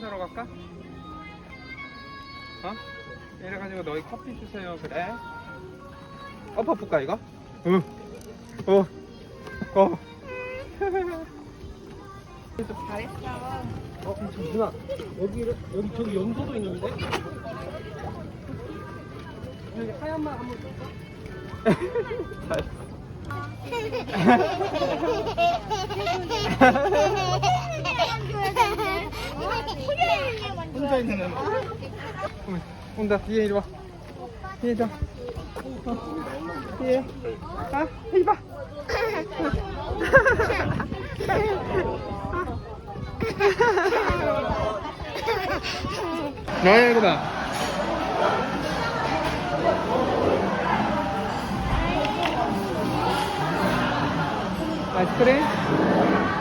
사러 갈까? 어? 이래가지고 너희 커피 주세요 그래 엎어 볼까 이거? 응. 어. 어. 잘했어. 어, 잠시만. 여기 여기 저기 염소도 있는데. 여기 하얀 말 한번 줘. 잘했어. 있는데. 어, 온다, 얘 이리 와. 얘 좀. 얘. 아, 이리 봐. 너야 이거 아이스크림?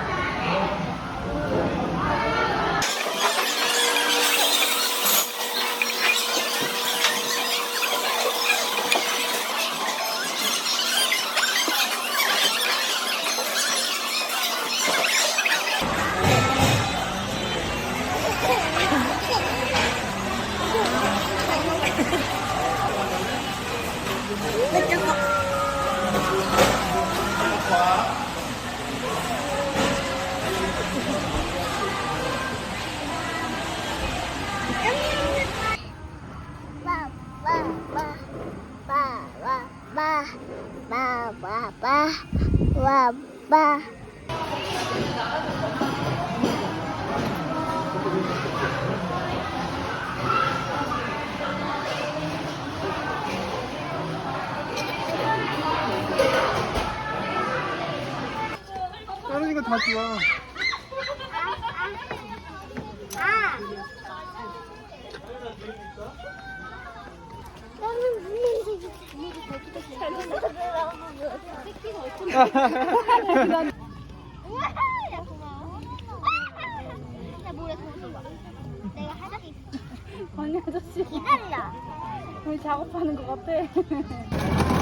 爸爸，爸爸，爸爸。 가지 마. 야 고마워. 야 모래 더 봐. 내가 하나씩 건희 아저씨 기다려. 우리 작업하는 것 같아.